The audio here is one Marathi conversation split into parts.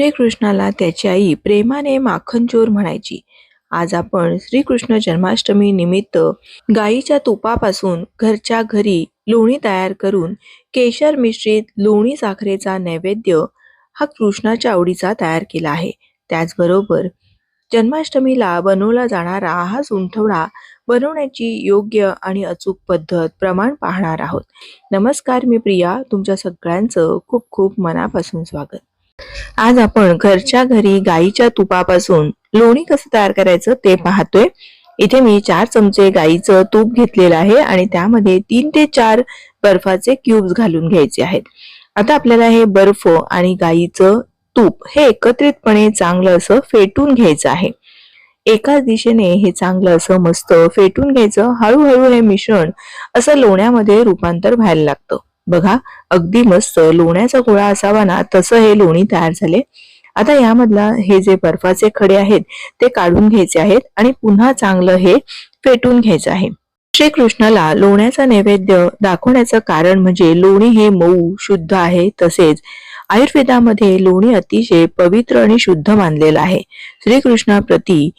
श्रीकृष्णाला त्याची आई प्रेमाने माखनचोर म्हणायची. आज आपण श्रीकृष्ण जन्माष्टमी निमित्त गाईच्या तुपापासून घरच्या घरी लोणी तयार करून केशर मिश्रित लोणी साखरेचा नैवेद्य हा कृष्णाच्या आवडीचा तयार केला आहे. त्याचबरोबर जन्माष्टमीला बनवला जाणारा हा सुंठवडा बनवण्याची योग्य आणि अचूक पद्धत प्रमाण पाहणार आहोत. नमस्कार मी प्रिया तुमच्या सगळ्यांचं खूप खूप मनापासून स्वागत. आज आपण घरच्या घरी गाईच्या तुपापासून लोणी कसं तयार करायचं ते पाहतोय. इथे मी चार चमचे गाईचं तूप घेतलेलं आहे आणि त्यामध्ये तीन ते चार बर्फाचे क्यूब्स घालून घ्यायचे आहेत. आता आपल्याला हे बर्फ आणि गाईचं तूप हे एकत्रितपणे चांगलं असं फेटून घ्यायचं आहे. एकाच दिशेने हे चांगलं असं मस्त फेटून घ्यायचं. हळूहळू हे मिश्रण असं लोण्यामध्ये रूपांतर व्हायला लागतं. बघा अगदी मस्त. लोण्याचा गोळा असावा ना तसं हे लोणी तयार झाले. आता यामधला हे जे बर्फाचे खडे आहेत ते काढून घ्यायचे आहेत आणि पुन्हा चांगलं हे फेटून घ्यायचं आहे. श्रीकृष्णाला लोण्याचा नैवेद्य दाखवण्याचं कारण म्हणजे लोणी हे मऊ शुद्ध आहे तसेच आयुर्वेदामध्ये लोणी अतिशय पवित्र आणि शुद्ध मानलेलं आहे. श्रीकृष्णाप्रती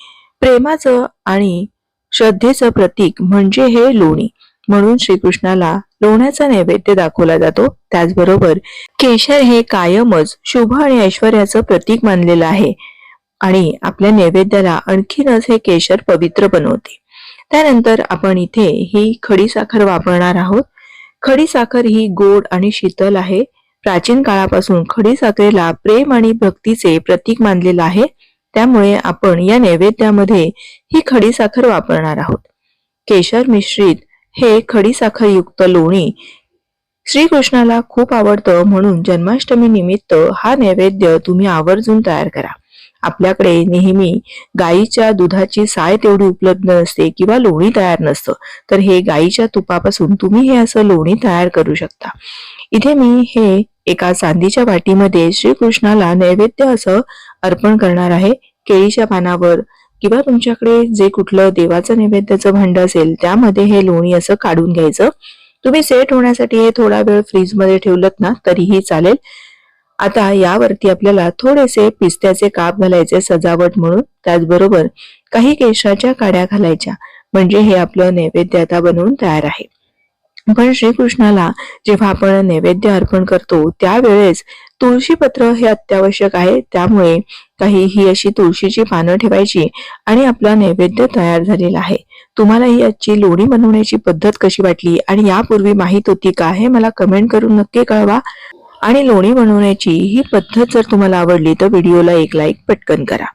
प्रेमाचं आणि श्रद्धेचं प्रतीक म्हणजे हे लोणी. म्हणून श्रीकृष्णाला लोण्याचा नैवेद्य दाखवला जातो. त्याचबरोबर केशर हे कायमच शुभ आणि ऐश्वर्याचं प्रतीक मानलेलं आहे. आणि आपल्या नैवेद्याला आणखीनच हे केशर पवित्र बनवते. त्यानंतर आपण इथे ही खडी साखर वापरणार आहोत. खडी साखर ही गोड आणि शीतल आहे. प्राचीन काळापासून खडी साखरेला प्रेम आणि भक्तीचे प्रतीक मानलेलं आहे. त्यामुळे आपण या नैवेद्यामध्ये ही खडी साखर वापरणार आहोत. केशर मिश्रित हे खडीसाखरयुक्त लोणी श्रीकृष्णाला खूप आवडतं म्हणून जन्माष्टमी निमित्त हा नैवेद्य तुम्ही आवर्जून तयार करा. आपल्याकडे नेहमी गाईच्या दुधाची साय तेवढी उपलब्ध नसते किंवा लोणी तयार नसतं. तर हे गाईच्या तुपापासून तुम्ही हे असं लोणी तयार करू शकता. इथे मी हे एका चांदीच्या वाटीमध्ये श्रीकृष्णाला नैवेद्य असं अर्पण करणार आहे. केळीच्या पानावर किंवा तुमच्याकडे जे कुठलं देवाचं नैवेद्याचं भांड असेल त्यामध्ये हे लोणी असं काढून घ्यायचं. तुम्ही सेट होण्यासाठी हे थोडा वेळ फ्रीजमध्ये ठेवलं ना तरीही चालेल. आता यावरती आपल्याला थोडेसे पिस्त्याचे काप घालायचे सजावट म्हणून. त्याचबरोबर काही केशाच्या काड्या घालायच्या. म्हणजे हे आपलं नैवेद्य आता बनवून तयार आहे. पण श्रीकृष्णाला जेव्हा आपण नैवेद्य अर्पण करतो त्यावेळेस तुळशी पत्र हे अत्यावश्यक आहे. त्यामुळे काही ही अशी तुळशीची पानं ठेवायची आणि आपला नैवेद्य तयार झालेला आहे. तुम्हाला ही आजची लोणी बनवण्याची पद्धत कशी वाटली आणि यापूर्वी माहीत होती का हे मला कमेंट करून नक्की कळवा. आणि लोणी बनवण्याची ही पद्धत जर तुम्हाला आवडली तर व्हिडिओला एक लाईक पटकन करा.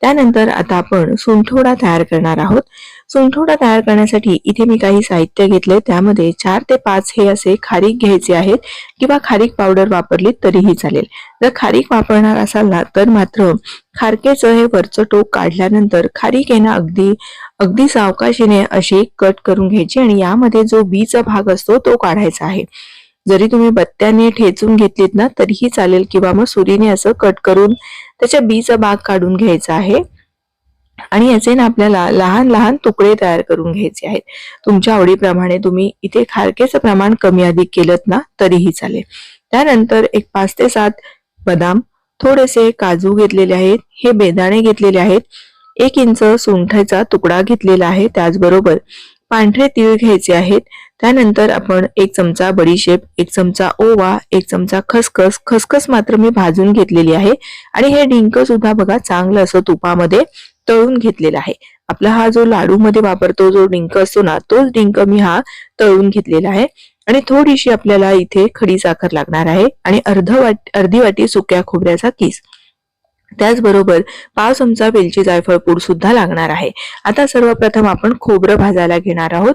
त्यानंतर आता आपण सुंठोडा तयार करणार आहोत. सुंठोडा तयार करण्यासाठी इथे मी काही साहित्य घेतले. त्यामध्ये चार ते पाच हे असे खारीक घ्यायचे आहेत किंवा खारीक पावडर वापरली तरीही चालेल. जर खारीक वापरणार असाल ना तर मात्र खारकेचं हे वरचं टोक काढल्यानंतर खारीक येणं ना अगदी अगदी सावकाशीने अशी कट करून घ्यायची आणि यामध्ये जो बीचा भाग असतो तो काढायचा आहे. जरी तुम्ही बत्त्याने ठेचून घेतलीत ना तरीही चालेल किंवा मग सुरीने असं कट करून त्याच्या बीचा भाग काढून घ्यायचा आहे. आणि याचे ना आपल्याला लहान लहान तुकडे तयार करून घ्यायचे आहेत. तुमच्या आवडीप्रमाणे तुम्ही इथे खारकेचं प्रमाण कमी अधिक केलं ना तरीही चालेल. त्यानंतर एक पाच ते सात बदाम थोडेसे काजू घेतलेले आहेत हे बेदाणे घेतलेले आहेत एक इंच सुंठाचा तुकडा घेतलेला आहे त्याचबरोबर पांढरे तीळ घ्यायचे आहेत. त्यानंतर आपण एक चमचा बडीशेप एक चमचा ओवा एक चमचा खसखस खसखस मात्र मी भाजून घेतलेली आहे. आणि हे डिंक सुद्धा बघा चांगलं असं तुपामध्ये तळून घेतलेला आहे. आपला हा जो लाडू मध्ये वापरतो जो डिंक असतो ना तोच डिंक मी हा तळून घेतलेला आहे. आणि थोडीशी आपल्याला इथे खडी साखर लागणार आहे आणि अर्ध वाट अर्धी वाटी सुक्या खोबऱ्याचा किस. त्याचबरोबर पाव चमचा वेलची जायफळ पूड सुद्धा लागणार आहे. आता सर्वप्रथम आपण खोबरं भाजायला घेणार आहोत.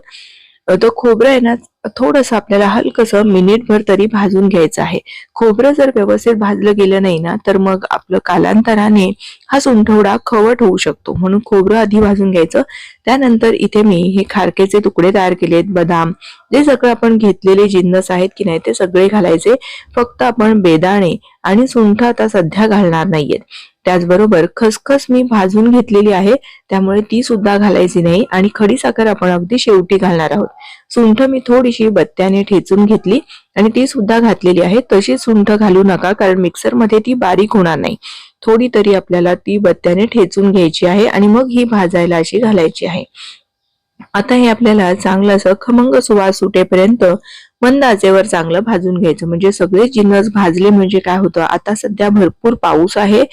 तो खोबरं आहे ना थोडस आपल्याला हलकसं मिनिटभर तरी भाजून घ्यायचं आहे. खोबरं जर व्यवस्थित भाजलं गेलं नाही ना तर मग आपलं कालांतराने हा सुंठवडा खवट होऊ शकतो. म्हणून खोबरं आधी भाजून घ्यायचं. त्यानंतर इथे मी हे खारकेचे तुकडे तयार केलेत. बदाम जे सगळं आपण घेतलेले जिन्नस आहेत की नाही ते सगळे घालायचे. फक्त आपण बेदाणे आणि सुंठ आता सध्या घालणार नाहीयेत. त्याचबरोबर खसखस मी भाजून घेतलेली आहे. त्यामुळे ती सुद्धा घालायची नाही आणि खडी साखर आपण अगदी शेवटी घालणार आहोत. सुंठ मी थोडीशी बत्त्याने ठेचून घेतली आणि ती सुद्धा घातलेली आहे. तशी सुंठ घालू नका कारण मिक्सरमध्ये ती बारीक होणार नाही. थोडी तरी आपल्याला ती बत्त्याने ठेचून घ्यायची आहे आणि मग ही भाजायला अशी घालायची आहे. आता हे आपल्याला चांगलं असं खमंग सुवास सुटेपर्यंत मंद आचेवर चांगलं भाजून घ्यायचं. म्हणजे सगळे जिन्नस भाजले म्हणजे काय होतं? आता सध्या भरपूर पाऊस आहे.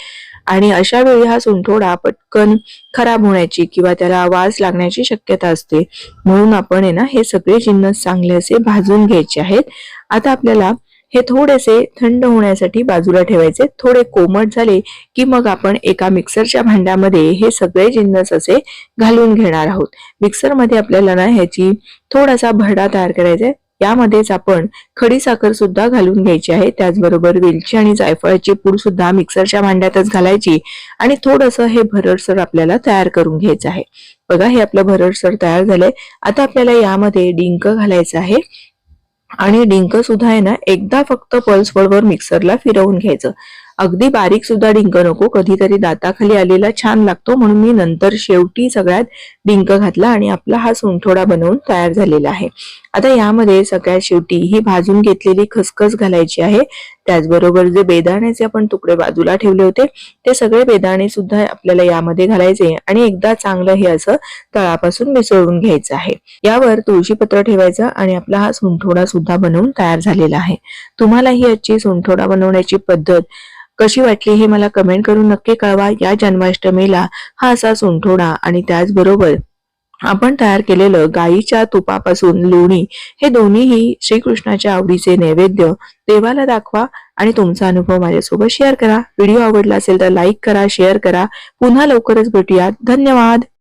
आणि अशा वेळी हा सुंठोडा पटकन खराब होण्याची किंवा त्याला वास लागण्याची शक्यता असते. म्हणून आपण आहे ना हे सगळे जिन्नस चांगले असे भाजून घ्यायचे आहेत. आता आपल्याला हे थोडेसे थंड होण्यासाठी बाजूला ठेवायचे. थोडे कोमट झाले की मग आपण एका मिक्सरच्या भांड्यामध्ये हे सगळे जिन्नस असे घालून घेणार आहोत. मिक्सरमध्ये आपल्याला ना ह्याची थोडासा भरडा तयार करायचा आहे. यामध्येच आपण खडी साखर सुद्धा घालून घ्यायची आहे. त्याचबरोबर वेलची आणि जायफळाची पूड सुद्धा मिक्सरच्या भांड्यातच घालायची आणि थोडंसं हे भरडसर आपल्याला तयार करून घ्यायचं आहे. बघा हे आपलं भरडसर तयार झालंय. आता आपल्याला यामध्ये डिंक घालायचं आहे आणि डिंक सुद्धा आहे ना एकदा फक्त पल्स वर मिक्सरला फिरवून घ्यायचं. अगदी बारीक सुद्धा डिंक नको कधीतरी दाताखाली आलेला छान लागतो म्हणून मी नंतर शेवटी सगळ्यात डिंक घातला आणि आपला हा सुंठोडा बनवून तयार झालेला आहे. आता यामध्ये सगळ्यात शेवटी ही भाजून घेतलेली खसखस घालायची आहे. त्याचबरोबर जे बेदाण्याचे आपण तुकडे बाजूला ठेवले होते ते सगळे बेदाणे सुद्धा आपल्याला यामध्ये घालायचे आणि एकदा चांगलं हे असं तळापासून मिसळून घ्यायचं आहे. यावर तुळशीपत्र ठेवायचं आणि आपला हा सुंठोडा सुद्धा बनवून तयार झालेला आहे. तुम्हाला ही आजची सुंठोडा बनवण्याची पद्धत कशी वाटली हे मला कमेंट करून नक्की कळवा. या जन्माष्टमीला हा असा सुंठोडा आणि त्याचबरोबर आपण तयार केलेलं गायीच्या तुपापासून लोणी हे दोन्हीही श्रीकृष्णाच्या आवडीचे नैवेद्य देवाला दाखवा आणि तुमचा अनुभव माझ्यासोबत शेअर करा. व्हिडिओ आवडला असेल तर लाईक करा शेअर करा. पुन्हा लवकरच भेटूयात. धन्यवाद.